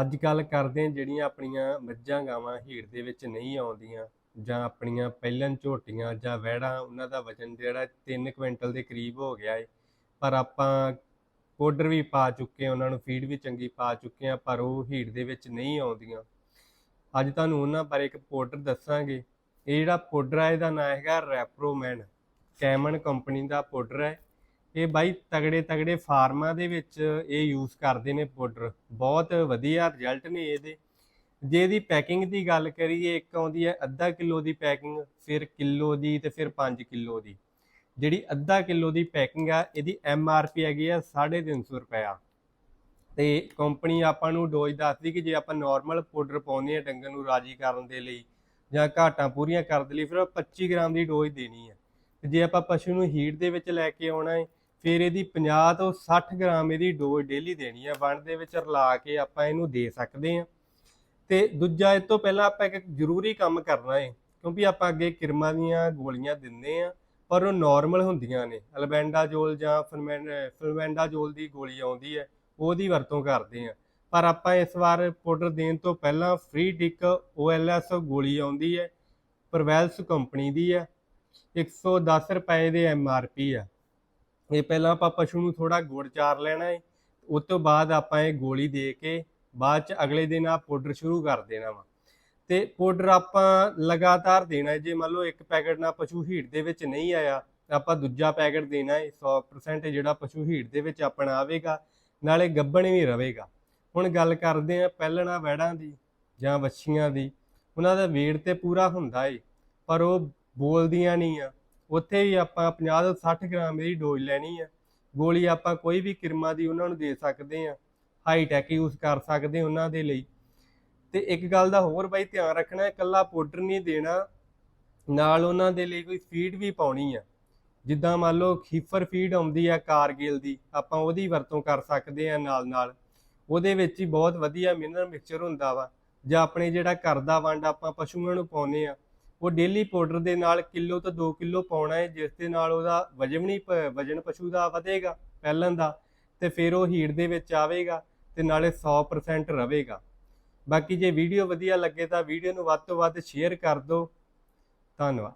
ਅੱਜ ਕੱਲ ਕਰਦੇ ਹਾਂ ਜਿਹੜੀਆਂ ਆਪਣੀਆਂ ਮੱਝਾਂ ਗਾਵਾਂ ਹੀਟ ਦੇ ਵਿੱਚ ਨਹੀਂ ਆਉਂਦੀਆਂ ਜਾਂ ਆਪਣੀਆਂ ਪਹਿਲਨ ਝੋਟੀਆਂ ਜਾਂ ਵਹਿੜਾਂ, ਉਹਨਾਂ ਦਾ ਵਜਨ ਜਿਹੜਾ 3 ਕੁਇੰਟਲ ਦੇ ਕਰੀਬ ਹੋ ਗਿਆ ਏ। ਪਰ ਆਪਾਂ ਪਾਊਡਰ ਵੀ ਪਾ ਚੁੱਕੇ ਹਾਂ, ਉਹਨਾਂ ਨੂੰ ਫੀਡ ਵੀ ਚੰਗੀ ਪਾ ਚੁੱਕੇ ਹਾਂ, ਪਰ ਉਹ ਹੀਟ ਦੇ ਵਿੱਚ ਨਹੀਂ ਆਉਂਦੀਆਂ। ਅੱਜ ਤੁਹਾਨੂੰ ਉਹਨਾਂ ਬਾਰੇ ਇੱਕ ਪਾਊਡਰ ਦੱਸਾਂਗੇ। ਇਹ ਜਿਹੜਾ ਪਾਊਡਰ ਹੈ ਇਹਦਾ ਨਾਮ ਹੈਗਾ ਰੈਪਰੋਮੈਨ। ਕੈਮਨ ਕੰਪਨੀ ਦਾ ਪਾਊਡਰ ਹੈ। ਇਹ ਬਾਈ ਤਗੜੇ ਤਗੜੇ ਫਾਰਮਾਂ ਦੇ ਵਿੱਚ ਇਹ ਯੂਜ਼ ਕਰਦੇ ਨੇ ਪਾਊਡਰ ਬਹੁਤ ਵਧੀਆ ਰਿਜ਼ਲਟ ਨੇ ਇਹਦੇ। ਜੇ ਇਹਦੀ ਪੈਕਿੰਗ ਦੀ ਗੱਲ ਕਰੀਏ, ਇੱਕ ਆਉਂਦੀ ਹੈ ਅੱਧਾ ਕਿਲੋ ਦੀ ਪੈਕਿੰਗ ਫਿਰ ਕਿਲੋ ਦੀ ਤੇ ਫਿਰ 5 ਕਿਲੋ ਦੀ। ਜਿਹੜੀ ਅੱਧਾ ਕਿਲੋ ਦੀ ਪੈਕਿੰਗ ਆ, ਇਹਦੀ ਐਮ ਆਰ ਪੀ ਹੈਗੀ ਆ 350 ਰੁਪਇਆ। ਤੇ ਕੰਪਨੀ ਆਪਾਂ ਨੂੰ ਡੋਜ਼ ਦੱਸਦੀ ਕਿ ਜੇ ਆਪਾਂ ਨਾਰਮਲ ਪਾਊਡਰ ਪਾਉਂਦੇ ਆ ਡੰਗਰ ਨੂੰ ਰਾਜੀ ਕਰਨ ਦੇ ਲਈ ਜਾਂ ਘਾਟਾਂ ਪੂਰੀਆਂ ਕਰਨ ਦੇ ਲਈ, ਫਿਰ ਉਹ 25 ਗ੍ਰਾਮ ਦੀ ਡੋਜ਼ ਦੇਣੀ ਹੈ ਤੇ ਜੇ ਆਪਾਂ ਪਸ਼ੂ ਨੂੰ ਹੀਟ ਦੇ ਵਿੱਚ ਲੈ ਕੇ ਆਉਣਾ ਹੈ ਫਿਰ ਇਹਦੀ 50 ਤੋਂ 60 ਗ੍ਰਾਮ ਇਹਦੀ ਡੋਜ਼ ਡੇਲੀ ਦੇਣੀ ਹੈ ਵਣ ਦੇ ਵਿੱਚ ਰਲਾ ਕੇ ਆਪਾਂ ਇਹਨੂੰ ਦੇ ਸਕਦੇ ਹਾਂ ਤੇ ਦੂਜਾ, ਇਹ ਤੋਂ ਪਹਿਲਾਂ ਆਪਾਂ ਇੱਕ ਜ਼ਰੂਰੀ ਕੰਮ ਕਰਨਾ ਹੈ ਕਿਉਂਕਿ ਆਪਾਂ ਅੱਗੇ ਕਿਰਮਾਂ ਦੀਆਂ ਗੋਲੀਆਂ ਦਿੰਦੇ ਆ, ਪਰ ਉਹ ਨਾਰਮਲ ਹੁੰਦੀਆਂ ਨੇ। ਅਲਬੈਂਡਾਜੋਲ ਜਾਂ ਫਲਮੈਂ- ਫਲਮੈਂਡਾਜੋਲ ਦੀ ਗੋਲੀ ਆਉਂਦੀ ਹੈ, ਉਹਦੀ ਵਰਤੋਂ ਕਰਦੇ ਆ। ਪਰ ਆਪਾਂ ਇਸ ਵਾਰ ਪਾਊਡਰ ਦੇਣ ਤੋਂ ਪਹਿਲਾਂ ਫ੍ਰੀ ਟਿਕ OLS ਗੋਲੀ ਆਉਂਦੀ ਹੈ, ਪ੍ਰਵੈਲਸ ਕੰਪਨੀ ਦੀ ਹੈ 110 ਰੁਪਏ ਦੇ MRP ਆ ਇਹ ਪਹਿਲਾਂ ਆਪਾਂ ਪਸ਼ੂ ਨੂੰ ਥੋੜਾ ਗੁੜ ਚਾਰ ਲੈਣਾ ਹੈ ਉਸ ਤੋਂ ਬਾਅਦ ਆਪਾਂ ਇਹ ਗੋਲੀ ਦੇ ਕੇ ਬਾਅਦ ਚ ਅਗਲੇ ਦਿਨ ਆ ਪਾਊਡਰ ਸ਼ੁਰੂ ਕਰ ਦੇਣਾ ਵਾ। ਤੇ ਪਾਊਡਰ ਆਪਾਂ ਲਗਾਤਾਰ ਦੇਣਾ ਹੈ ਜੇ ਮੰਨ ਲਓ ਇੱਕ ਪੈਕੇਟ ਨਾਲ ਪਸ਼ੂ ਹੀਟ ਦੇ ਵਿੱਚ ਨਹੀਂ ਆਇਆ ਤਾਂ ਆਪਾਂ ਦੂਜਾ ਪੈਕੇਟ ਦੇਣਾ ਹੈ 100% ਜਿਹੜਾ ਪਸ਼ੂ ਹੀਟ ਦੇ ਵਿੱਚ ਆਪਣਾ ਆਵੇਗਾ, ਨਾਲੇ ਗੱਭਣ ਵੀ ਰਹੇਗਾ ਹੁਣ ਗੱਲ ਕਰਦੇ ਆ ਪਹਿਲਣਾ ਵੈੜਾਂ ਦੀ ਜਾਂ ਵੱਛੀਆਂ ਦੀ, ਉਹਨਾਂ ਦਾ weight ਤੇ ਪੂਰਾ ਹੁੰਦਾ ਏ, ਪਰ ਉਹ ਬੋਲਦੀਆਂ ਨਹੀਂ ਆ। ਉੱਥੇ ਵੀ ਆਪਾਂ 50 ਤੋਂ 60 ਗ੍ਰਾਮ ਇਹਦੀ ਡੋਜ਼ ਲੈਣੀ ਆ। ਗੋਲੀ ਆਪਾਂ ਕੋਈ ਵੀ ਕਿਰਮਾ ਦੀ ਉਹਨਾਂ ਨੂੰ ਦੇ ਸਕਦੇ ਆ। ਹਾਈ ਟੈਕ ਯੂਜ਼ ਕਰ ਸਕਦੇ ਉਹਨਾਂ ਦੇ ਲਈ। ਤੇ ਇੱਕ ਗੱਲ ਦਾ ਹੋਰ ਬਾਈ ਧਿਆਨ ਰੱਖਣਾ, ਇਕੱਲਾ ਪਾਊਡਰ ਨਹੀਂ ਦੇਣਾ। ਨਾਲ ਉਹਨਾਂ ਦੇ ਲਈ ਕੋਈ ਫੀਡ ਵੀ ਪਾਉਣੀ ਆ। ਜਿੱਦਾਂ ਮੰਨ ਲਓ ਖੀਫਰ ਫੀਡ ਆਉਂਦੀ ਆ ਕਾਰਗਿਲ ਦੀ, ਆਪਾਂ ਉਹਦੀ ਵਰਤੋਂ ਕਰ ਸਕਦੇ ਆ ਨਾਲ ਨਾਲ ਉਹਦੇ ਵਿੱਚ ਹੀ ਬਹੁਤ ਵਧੀਆ ਮਿਨਰਲ ਮਿਕਸਚਰ ਹੁੰਦਾ ਵਾ। ਜਾਂ ਆਪਣੇ ਜਿਹੜਾ ਘਰ ਦਾ ਵੰਡ ਆਪਾਂ ਪਸ਼ੂਆਂ ਨੂੰ ਪਾਉਨੇ ਆ ਉਹ ਡੇਲੀ ਪਾਊਡਰ ਦੇ ਨਾਲ ਕਿਲੋ ਤੋਂ 2 ਕਿਲੋ ਪਾਉਣਾ ਹੈ, ਜਿਸ ਦੇ ਨਾਲ ਉਹਦਾ ਵਜਨ ਵਜਨ ਪਸ਼ੂ ਦਾ ਵਧੇਗਾ ਪਹਿਲਾਂ ਦਾ ਤੇ ਫਿਰ ਉਹ ਹੀਟ ਦੇ ਵਿੱਚ ਆਵੇਗਾ ਤੇ ਨਾਲੇ 100% ਰਹੇਗਾ। ਬਾਕੀ ਜੇ ਵੀਡੀਓ ਵਧੀਆ ਲੱਗੇ ਤਾਂ ਵੀਡੀਓ ਨੂੰ ਵੱਧ ਤੋਂ ਵੱਧ ਸ਼ੇਅਰ ਕਰ ਦਿਓ। ਧੰਨਵਾਦ।